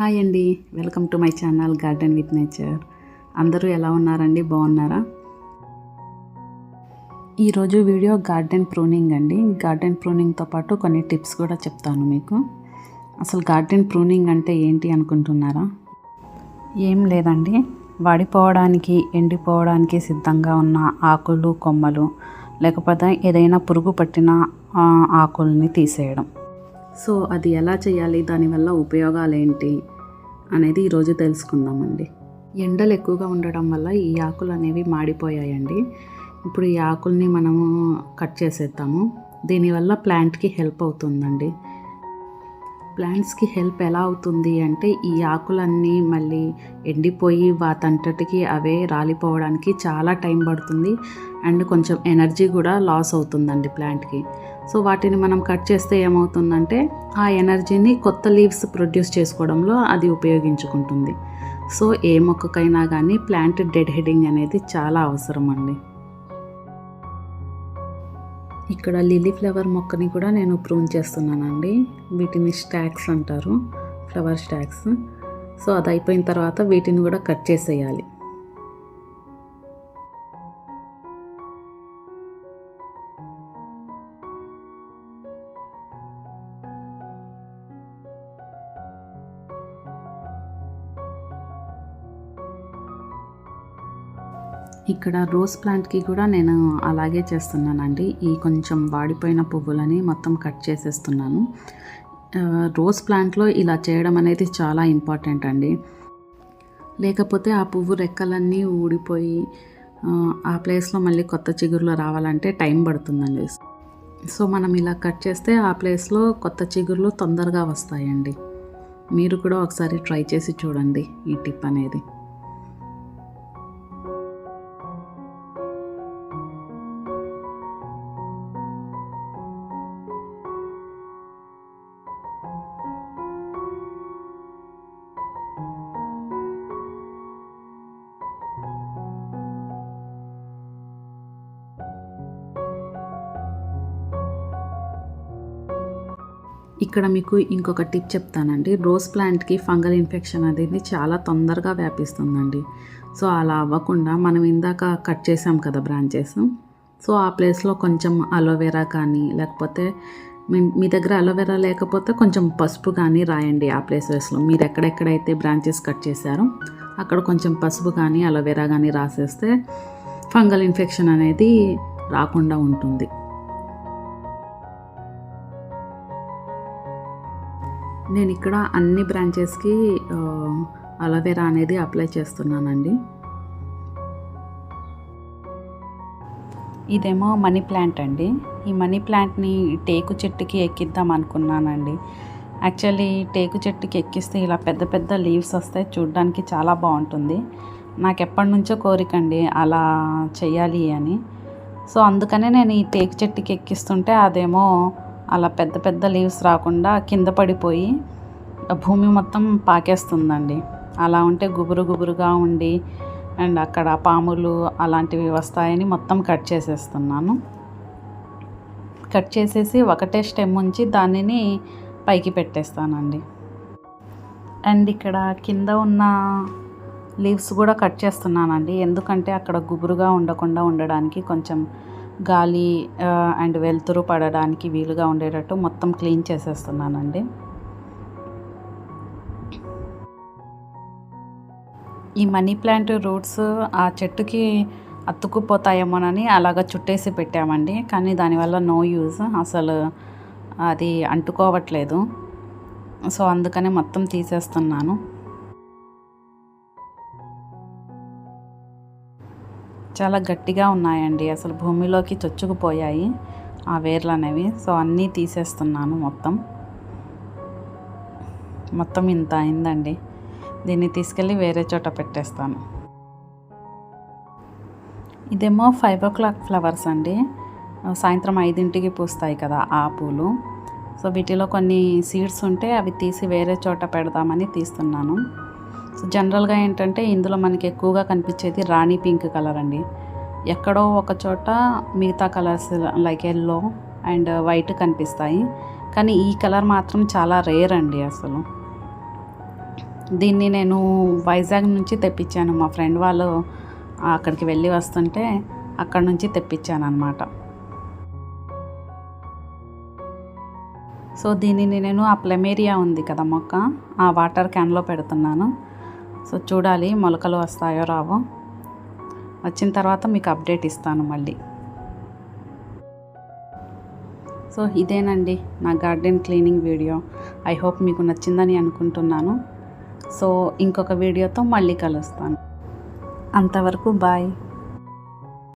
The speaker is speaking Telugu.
హాయ్ అండి. Welcome to my channel garden with nature. అందరూ ఎలా ఉన్నారండి? బాగున్నారా? ఈరోజు వీడియో గార్డెన్ ప్రూనింగ్ అండి. గార్డెన్ ప్రూనింగ్తో పాటు కొన్ని టిప్స్ కూడా చెప్తాను మీకు. అసలు గార్డెన్ ప్రూనింగ్ అంటే ఏంటి అనుకుంటున్నారా? ఏం లేదండి. వాడిపోవడానికి ఎండిపోవడానికి సిద్ధంగా ఉన్న ఆకులు కొమ్మలు లేకపోతే ఏదైనా పురుగు పట్టిన ఆకుల్ని తీసేయడం. సో అది ఎలా చేయాలి? దానివల్ల ఉపయోగాలు ఏంటి అనేది ఈరోజు తెలుసుకుందామండి. ఎండలు ఎక్కువగా ఉండడం వల్ల ఈ ఆకులు అనేవి మాడిపోయాయండి. ఇప్పుడు ఈ ఆకుల్ని మనము కట్ చేసేద్దాము. దీనివల్ల ప్లాంట్కి హెల్ప్ అవుతుందండి. ప్లాంట్స్కి హెల్ప్ ఎలా అవుతుంది అంటే ఈ ఆకులన్నీ మళ్ళీ ఎండిపోయి వాటంతటికి అవే రాలిపోవడానికి చాలా టైం పడుతుంది. అండ్ కొంచెం ఎనర్జీ కూడా లాస్ అవుతుందండి ప్లాంట్కి. సో వాటిని మనం కట్ చేస్తే ఏమవుతుందంటే ఆ ఎనర్జీని కొత్త లీవ్స్ ప్రొడ్యూస్ చేసుకోవడంలో అది ఉపయోగించుకుంటుంది. సో ఏ మొక్కకైనా కానీ ప్లాంట్ డెడ్ హెడింగ్ అనేది చాలా అవసరం అండి ఇక్కడ లిల్లీ ఫ్లవర్ మొక్కని కూడా నేను ప్రూన్ చేస్తున్నానండి. వీటిని స్టాక్స్ అంటారు ఫ్లవర్ స్టాక్స్. సో అది అయిపోయిన తర్వాత వీటిని కూడా కట్ చేసేయాలి. ఇక్కడ రోజ్ ప్లాంట్కి కూడా నేను అలాగే చేస్తున్నానండి. ఈ కొంచెం వాడిపోయిన పువ్వులని మొత్తం కట్ చేసేస్తున్నాను. రోజ్ ప్లాంట్లో ఇలా చేయడం అనేది చాలా ఇంపార్టెంట్ అండి. లేకపోతే ఆ పువ్వు రెక్కలన్నీ ఊడిపోయి ఆ, ప్లేస్లో మళ్ళీ కొత్త చిగుర్లు రావాలంటే టైం పడుతుందండి. సో మనం ఇలా కట్ చేస్తే ఆ ప్లేస్లో కొత్త చిగుర్లు తొందరగా వస్తాయండి. మీరు కూడా ఒకసారి ట్రై చేసి చూడండి ఈ టిప్ అనేది. ఇక్కడ మీకు ఇంకొక టిప్ చెప్తానండి. రోజ్ ప్లాంట్కి ఫంగల్ ఇన్ఫెక్షన్ అనేది చాలా తొందరగా వ్యాపిస్తుందండి. సో అలా అవ్వకుండా మనం ఇందాక కట్ చేసాం కదా బ్రాంచెస్. సో ఆ ప్లేస్లో కొంచెం అలోవెరా కానీ లేకపోతే మీ మీ దగ్గర అలోవెరా లేకపోతే కొంచెం పసుపు కానీ రాయండి ఆ ప్లేసెస్లో. మీరు ఎక్కడెక్కడైతే బ్రాంచెస్ కట్ చేశారో అక్కడ కొంచెం పసుపు కానీ అలోవెరా కానీ రాసేస్తే ఫంగల్ ఇన్ఫెక్షన్ అనేది రాకుండా ఉంటుంది. నేను ఇక్కడ అన్ని బ్రాంచెస్కి అలోవెరా అనేది అప్లై చేస్తున్నానండి. ఇదేమో మనీ ప్లాంట్ అండి. ఈ మనీ ప్లాంట్ని టేకు చెట్టుకి ఎక్కిద్దాం అనుకున్నానండి. యాక్చువల్లీ టేకు చెట్టుకి ఎక్కిస్తే ఇలా పెద్ద పెద్ద లీవ్స్ వస్తాయి చూడడానికి చాలా బాగుంటుంది. నాకు ఎప్పటి నుంచో కోరికండి అలా చేయాలి అని. సో అందుకనే నేను ఈ టేకు చెట్టుకి ఎక్కిస్తుంటే అదేమో అలా పెద్ద పెద్ద లీవ్స్ రాకుండా కింద పడిపోయి భూమి మొత్తం పాకేస్తుందండి. అలా ఉంటే గుబురు గుబురుగా ఉండి అండ్ అక్కడ పాములు అలాంటివి వస్తాయని మొత్తం కట్ చేసేస్తున్నాను. కట్ చేసేసి ఒకటే స్టెమ్ ఉంచి దానిని పైకి పెట్టేస్తానండి. అండ్ ఇక్కడ కింద ఉన్న లీవ్స్ కూడా కట్ చేస్తున్నానండి. ఎందుకంటే అక్కడ గుబురుగా ఉండకుండా ఉండడానికి కొంచెం గాలి అండ్ వెలుతురు పడడానికి వీలుగా ఉండేటట్టు మొత్తం క్లీన్ చేసేస్తున్నానండి. ఈ మనీ ప్లాంట్ రూట్స్ ఆ చెట్టుకి అతుక్కుపోతాయేమోనని అలాగ చుట్టేసి పెట్టామండి. కానీ దానివల్ల నో యూజ్. అసలు అది అంటుకోవట్లేదు. సో అందుకని మొత్తం తీసేస్తున్నాను. చాలా గట్టిగా ఉన్నాయండి. అసలు భూమిలోకి చొచ్చుకుపోయాయి ఆ వేర్లు అనేవి సో అన్నీ తీసేస్తున్నాను మొత్తం. మొత్తం ఇంత అయిందండి. దీన్ని తీసుకెళ్ళి వేరే చోట పెట్టేస్తాను. ఇదేమో ఫైవ్ ఓ క్లాక్ ఫ్లవర్స్ అండి. సాయంత్రం ఐదింటికి పూస్తాయి కదా ఆ పూలు. సో వీటిలో కొన్ని సీడ్స్ ఉంటే అవి తీసి వేరే చోట పెడదామని తీస్తున్నాను. సో జనరల్గా ఏంటంటే ఇందులో మనకి ఎక్కువగా కనిపించేది రాణి పింక్ కలర్ అండి. ఎక్కడో ఒక చోట మిగతా colours like yellow and white కనిపిస్తాయి. కానీ ఈ కలర్ మాత్రం చాలా రేర్ అండి అసలు. దీన్ని నేను వైజాగ్ నుంచి తెప్పించాను. మా ఫ్రెండ్ వాళ్ళు అక్కడికి వెళ్ళి వస్తుంటే అక్కడ నుంచి తెప్పించాను అనమాట సో దీనిని నేను ఆ ప్లెమేరియా ఉంది కదా మొక్క ఆ వాటర్ క్యాన్లో పెడుతున్నాను. సో చూడాలి మొలకలు వస్తాయో రావో. వచ్చిన తర్వాత మీకు అప్డేట్ ఇస్తాను మళ్ళీ. సో ఇదేనండి నా garden cleaning video. I hope మీకు నచ్చిందని అనుకుంటున్నాను. సో ఇంకొక వీడియోతో మళ్ళీ కలుస్తాను. అంతవరకు బాయ్.